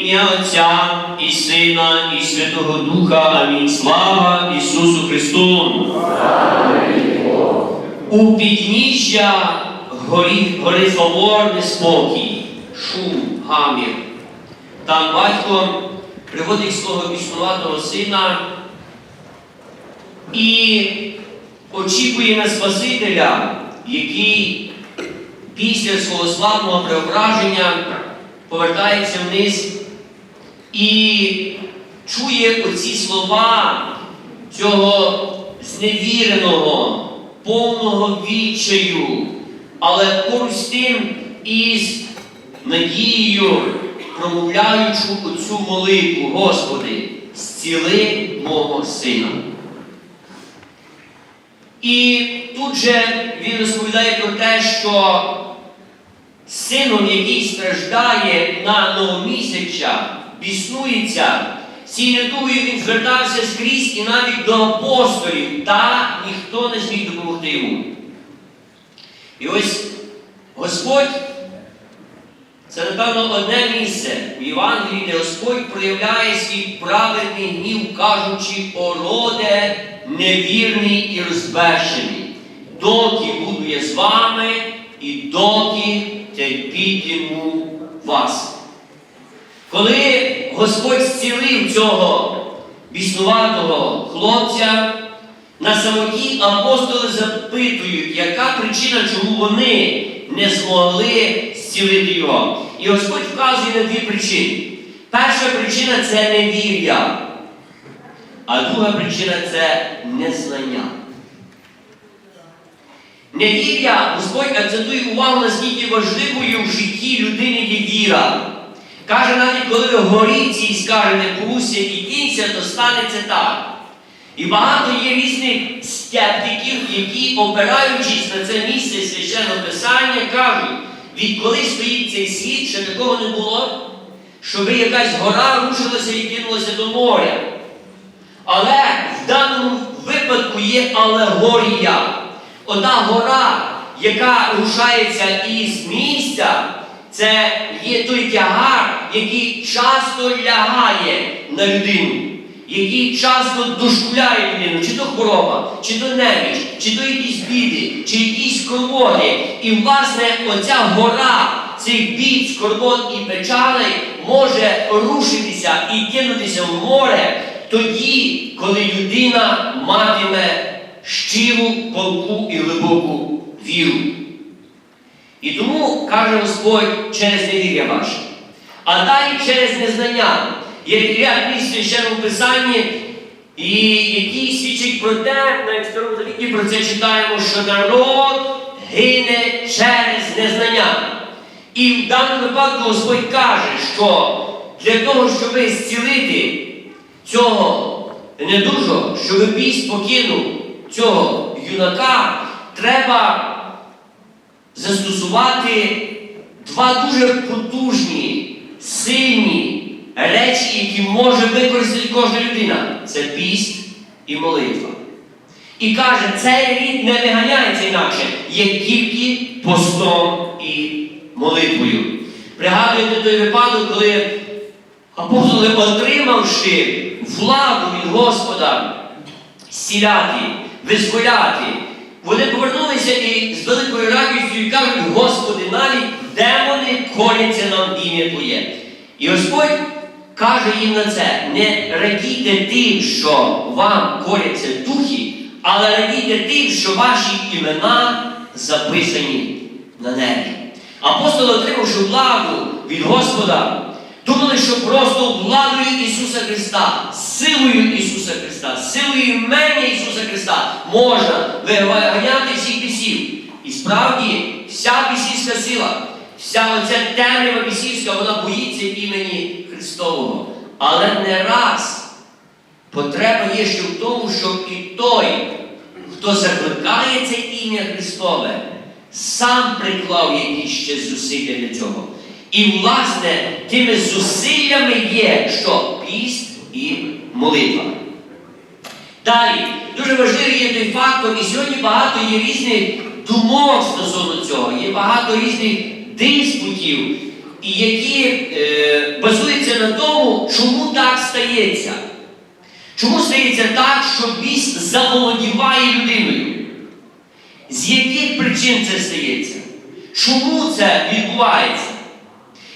ім'я Отця і Сина, і Святого Духа. Амінь. Слава Ісусу Христу! У підніжжя горі, гори Фавор неспокій, шум, гамір. Там батько приводить свого існуватого сина і очікує на Спасителя, який після свого славного преображення повертається вниз і чує оці слова цього зневіреного, повного відчаю, але поруч з тим із надією, промовляючи оцю молитву, Господи, зціли мого сина. І тут же він розповідає про те, що сином, який страждає на новомісяча, біснується, цією недугою він звертався скрізь і навіть до апостолів, та ніхто не зміг допомогти йому. І ось Господь, це, напевно, одне місце в Євангелії, де Господь проявляє свій праведний гнів, кажучи, о роде невірний і розбещений. Доки буду я з вами, і доки терпітиму вас. Коли Господь зцілив цього біснуватого хлопця, на самоті апостоли запитують, яка причина, чому вони не змогли зцілити його. І Господь вказує на дві причини. Перша причина це невір'я, а друга причина це незнання. Невір'я Господь акцентує увагу, наскільки важливою в житті людини є віра. Каже, навіть коли ви горіться і скажете «Бруся і кінця, то станеться так. І багато є різних скептиків, які, опираючись на це місце священного писання, кажуть, відколи стоїть цей світ, ще такого не було, щоби якась гора рушилася і кинулася до моря. Але в даному випадку є алегорія. Одна гора, яка рушається із місця, це є той тягар, який часто лягає на людину, який часто дошкуляє людину, чи то хвороба, чи то неміч, чи то якісь біди, чи якісь скорботи. І, власне, оця гора цих бід, скорбот і печалей може рушитися і кинутися в море тоді, коли людина матиме щиру, полку і глибоку віру. І тому, каже Господь, через невір'я ваше. А далі через незнання. Є ряд місць священному писанні, і які свідчать про те, навіть в Старому Завіті про це читаємо, що народ гине через незнання. І в даному випадку Господь каже, що для того, щоб зцілити цього недужого, щоб біс покинув цього юнака, треба застосувати два дуже потужні, сильні речі, які може використати кожна людина. Це піст і молитва. І каже, цей рід не виганяється інакше, є тільки постом і молитвою. Пригадуєте той випадок, коли апостоли, отримавши владу від Господа, зціляти, визволяти, вони повернулися і з великою радістю кажуть, Господи, навіть демони коляться нам ім'я Твоє. І Господь каже їм на це: не радійте тим, що вам коляться духи, але радійте тим, що ваші імена записані на небі. Апостоли, отримавши владу від Господа, думали, що просто владою Ісуса Христа, силою Ісуса Христа, силою імені Ісуса Христа можна виганяти всіх бісів. І справді вся бісівська сила, вся оця темрява бісівська, вона боїться імені Христового. Але не раз потреба є ще в тому, щоб і той, хто закликає це ім'я Христове, сам приклав якісь ще зусилля для цього. І, власне, тими зусиллями є, що піст і молитва. Далі, дуже важливий є той фактор, і сьогодні багато є різних думок стосовно цього, є багато різних диспутів, які е, базуються на тому, чому так стається. Чому стається так, що біс заволодіває людиною? З яких причин це стається? Чому це відбувається?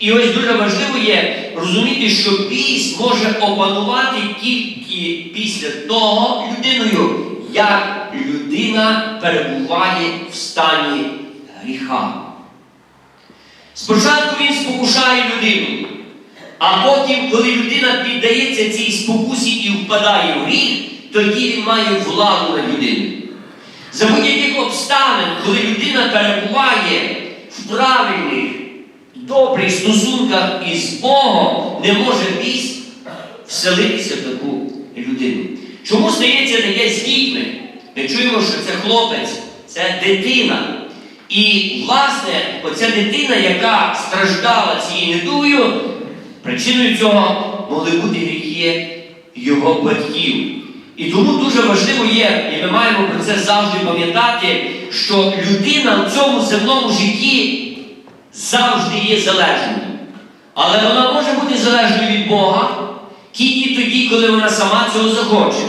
І ось дуже важливо є розуміти, що біс може опанувати тільки після того людиною, як людина перебуває в стані гріха. Спочатку він спокушає людину, а потім, коли людина піддається цій спокусі і впадає в гріх, тоді він має владу над людиною. За будь-яких обставин, коли людина перебуває в правильних, добрих стосунках із Богом, не може біс вселитися в таку людину. Чому стається таке з дітьми? Ми чуємо, що це хлопець, це дитина. І, власне, оця дитина, яка страждала цією недугою, причиною цього могли бути гріхи його батьків. І тому дуже важливо є, і ми маємо про це завжди пам'ятати, що людина в цьому земному житті завжди є залежною. Але вона може бути залежною від Бога тільки тоді, коли вона сама цього захоче.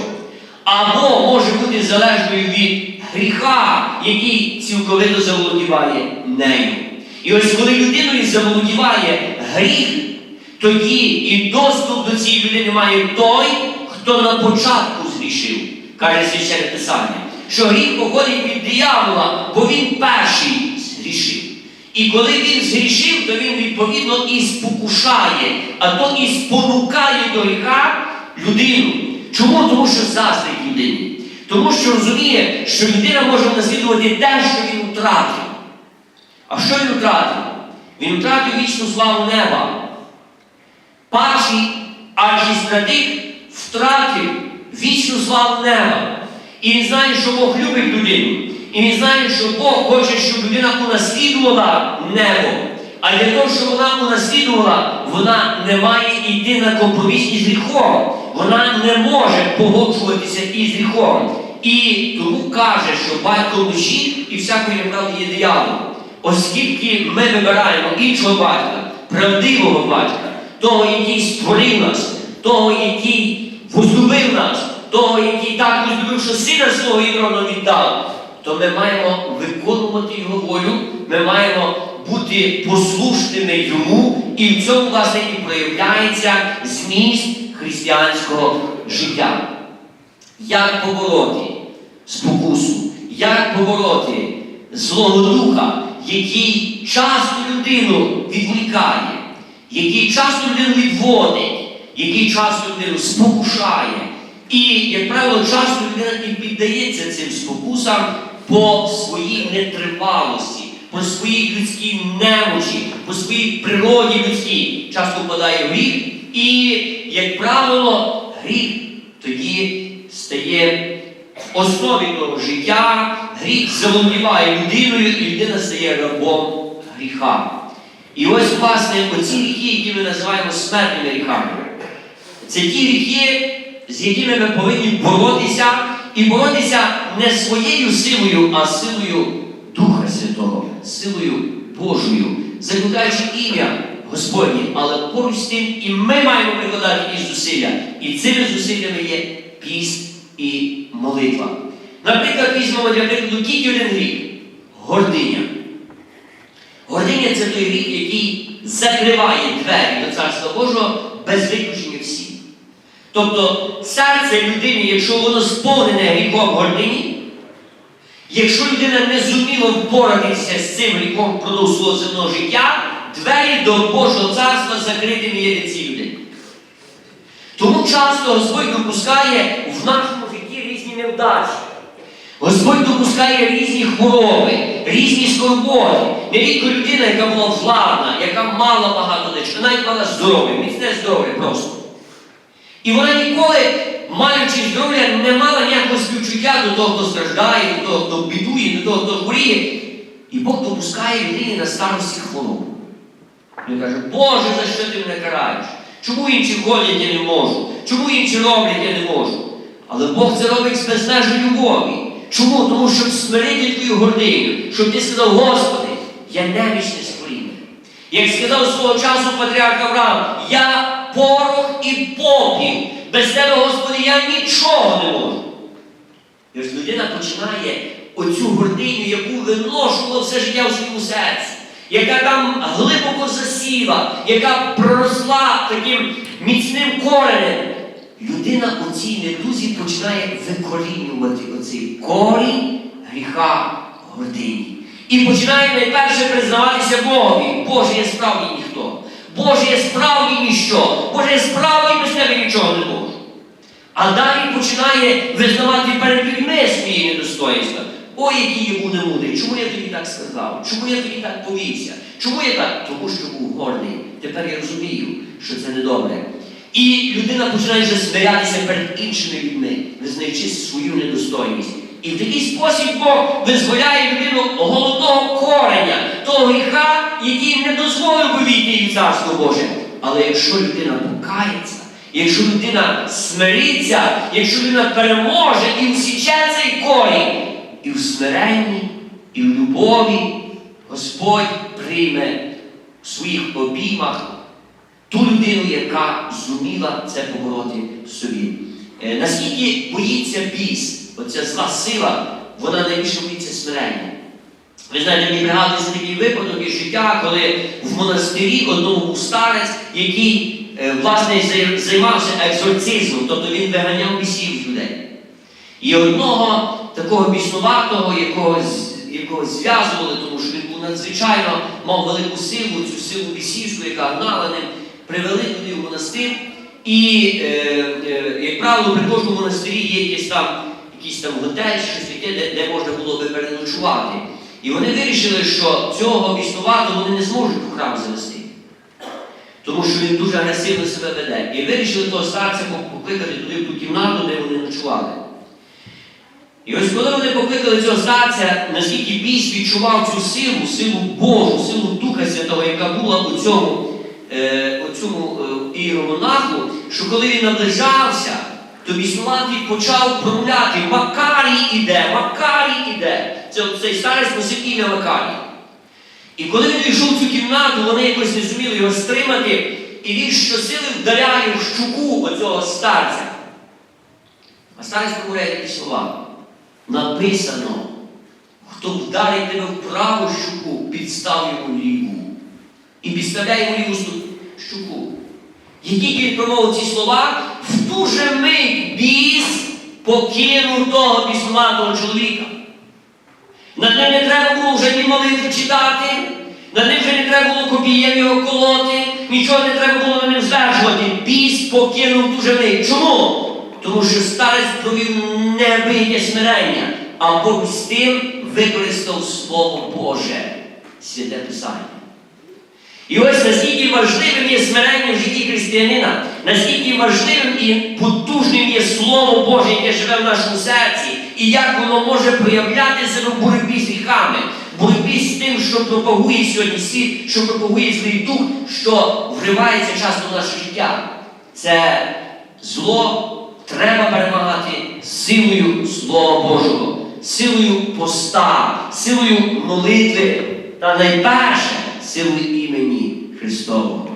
Або може бути залежною від гріха, який цілковито заволодіває нею. І ось коли людиною заволодіває гріх, тоді і доступ до цієї людини має той, хто на початку згрішив, каже священне Писання, що гріх походить від диявола, бо він перший. І коли він згрішив, то він відповідно і спокушає, а то і спонукає до гріха людину. Чому? Тому що заздрить людині. Тому що розуміє, що людина може наслідувати те, що він втратив. А що він втратив? Він втратив вічну славу неба. Перший архістратик втратив вічну славу неба. І він знає, що Бог любить людину. І він знає, що Бог хоче, щоб людина унаслідувала небо. А для того, щоб вона унаслідувала, вона не має йти на компроміс із гріхом. Вона не може погоджуватися із гріхом. І тому каже, що батько душі і всякої неправди є диявол. Оскільки ми вибираємо іншого батька, правдивого батька, того, який створив нас, того, який возлюбив нас, того, який так возлюбив, що сина свого єдиного віддав, то ми маємо виконувати його волю, ми маємо бути послушними йому, і в цьому, власне, і проявляється зміст християнського життя. Як побороти спокусу, як побороти Злого Духа, який часто людину відвлікає, який часто людину відводить, який часто людину спокушає. І, як правило, часто людина піддається цим спокусам по своїй нетривалості, по своїй людській немочі, по своїй природі людській, часто впадає в гріх, і, як правило, гріх тоді стає в основі того життя, гріх заволодіває людиною, і людина стає рабом гріха. І ось, власне, оці гріхи, які ми називаємо смертними гріхами, це ті гріхи, з якими ми повинні боротися, і боротися не своєю силою, а силою Духа Святого, силою Божою, закликаючи ім'я Господнє, але поруч з тим і ми маємо прикладати ті зусилля. І цими зусиллями є піст і молитва. Наприклад, візьмемо для прикладу тільки один гріх гординя. Гординя це той гріх, який закриває двері до Царства Божого без виключення всіх. Тобто серце людини, якщо воно сповнене гріхом гордині, якщо людина не зуміла впоратися з цим гріхом впродовж свого земного життя, двері до Божого царства закритими є від цієї людини. Тому часто Господь допускає в нашому житті різні невдачі. Господь допускає різні хвороби, різні скорботи. Нерідко людина, яка була владна, яка мала багато дечка, навіть мала здоров'я, міцне здоров'я просто. І вона ніколи, маючи здоров'я, не мала ніякого співчуття до того, хто страждає, до того, хто бідує, до того, хто хворіє. І Бог допускає людині на старості хворобу. Він каже, Боже, за що ти мене караєш? Чому інші ходять, я не можу? Чому інші роблять, я не можу? Але Бог це робить з безмежної любові. Чому? Тому щоб смирити твою гординю, щоб ти сказав, Господи, я немічне створіння. Як сказав свого часу патріарх Авраам, я порох і попіл. Без тебе, Господи, я нічого не можу. І ось людина починає оцю гординю, яку виношувала все життя у своєму серці, яка там глибоко засіла, яка проросла таким міцним коренем. Людина у цій недузі починає викорінювати оцей корінь гріха гордині. І починає найперше признаватися Богові. Боже, я справді ніхто. Боже, я справді ніщо. Боже, я справді без тебе нічого не можу. А далі починає визнавати перед людьми свої недостоїнства. Ой, який я був немудрий, чому я тобі так сказав? Чому я тобі так повівся? Чому я так? Тому що був гордий. Тепер я розумію, що це недобре. І людина починає вже смирятися перед іншими людьми, визнаючи свою недостойність. І в такий спосіб Бог визволяє людину голодного кореня, того гріха, який не дозволив би війти в царство Боже. Але якщо людина покається, якщо людина смириться, якщо людина переможе і усіче цей корінь, і в смиренні, і в любові Господь прийме в своїх обіймах ту людину, яка зуміла це побороти в собі. Е, наскільки боїться біс, оця зла сила, вона найбільше боїться смирення. Ви знаєте, мені пригадується такий випадок із життя, коли в монастирі одному був старець, який е, власне займався екзорцизмом, тобто він виганяв бісів людей. І одного такого біснуватого, якого, якого зв'язували, тому що він був надзвичайно мав велику силу, цю силу бісівську, яка гнала ним, привели туди в монастир. І, е, е, як правило, при кожному монастирі є якийсь там, якийсь там готель, щось таке, де, де можна було би переночувати. І вони вирішили, що цього біснуватого вони не зможуть у храм завести. Тому що він дуже агресивно себе веде. І вирішили того старця покликати туди в ту кімнату, де вони ночували. І ось коли вони покликали цього старця, наскільки біс відчував цю силу, силу Божу, силу Духа Святого, яка була у цьому, е, у цьому е, іеромонаху, що коли він наближався, то біснуватий почав промовляти Макарій іде, Макарій іде. Це цей старець носив ім'я Макарій. І коли він війшов в цю кімнату, вони якось не зуміли його стримати, і він щосили вдаряє в щуку оцього старця. А старець промовляє такі слова. Написано, хто вдарить тебе в праву щуку, підстав йому ліву. І підставляє йому ліву щуку. І тільки він промовив ці слова, в ту же мить біс покинув того біснуватого чоловіка. Над ним не треба було вже ні молитви читати, над ним вже не треба було копієм його колоти, нічого не треба було на ним звершувати. Біс покинув дуже мить. Чому? Тому що старець провів неабияке смирення, а поруч з тим використав Слово Боже, святе Писання. І ось наскільки важливим є смирення в житті християнина, наскільки важливим і потужним є Слово Боже, яке живе в нашому серці, і як воно може проявляти себе в боротьбі з гріхами, боротьбі з тим, що пропагує сьогодні світ, що пропагує злий дух, що вривається часто в наше життя. Це зло треба перемагати силою Слова Божого, силою поста, силою молитви та найперше силою імені Христового.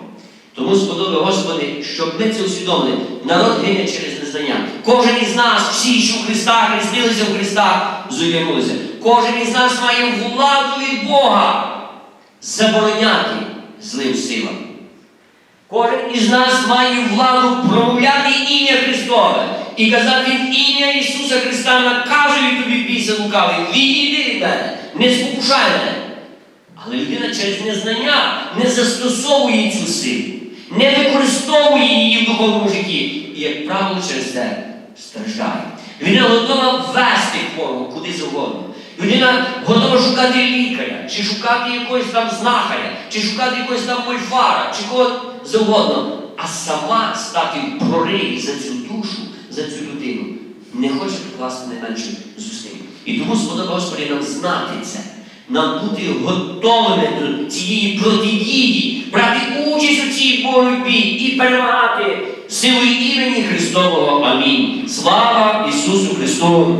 Тому сподоби, Господи, щоб ми це усвідомили. Народ гине через незнання. Кожен із нас, всі, що в Христа, хрестилися в Христа, зуймнулися. Кожен із нас має владу від Бога забороняти злим силам. Кожен із нас має владу промовляти ім'я Христове і казати ім'я Ісуса Христа наказую тобі бійся лукавий, відійди від мене, не спокушай мене. Але людина через незнання не застосовує цю силу, не використовує її в духовному житті. І, як правило, через це страждає. Людина готова вести хворого куди завгодно. Людина готова шукати лікаря, чи шукати якогось там знахаря, чи шукати якогось там мольфара, чи кого завгодно, а сама стати в прориві за цю душу, за цю людину, не хоче покласти найменших зусиль. І тому сподоба Господи нам знати це, нам бути готовими до цієї протидії, брати участь у цій боротьбі і перемагати силою імені Христового. Амінь. Слава Ісусу Христу!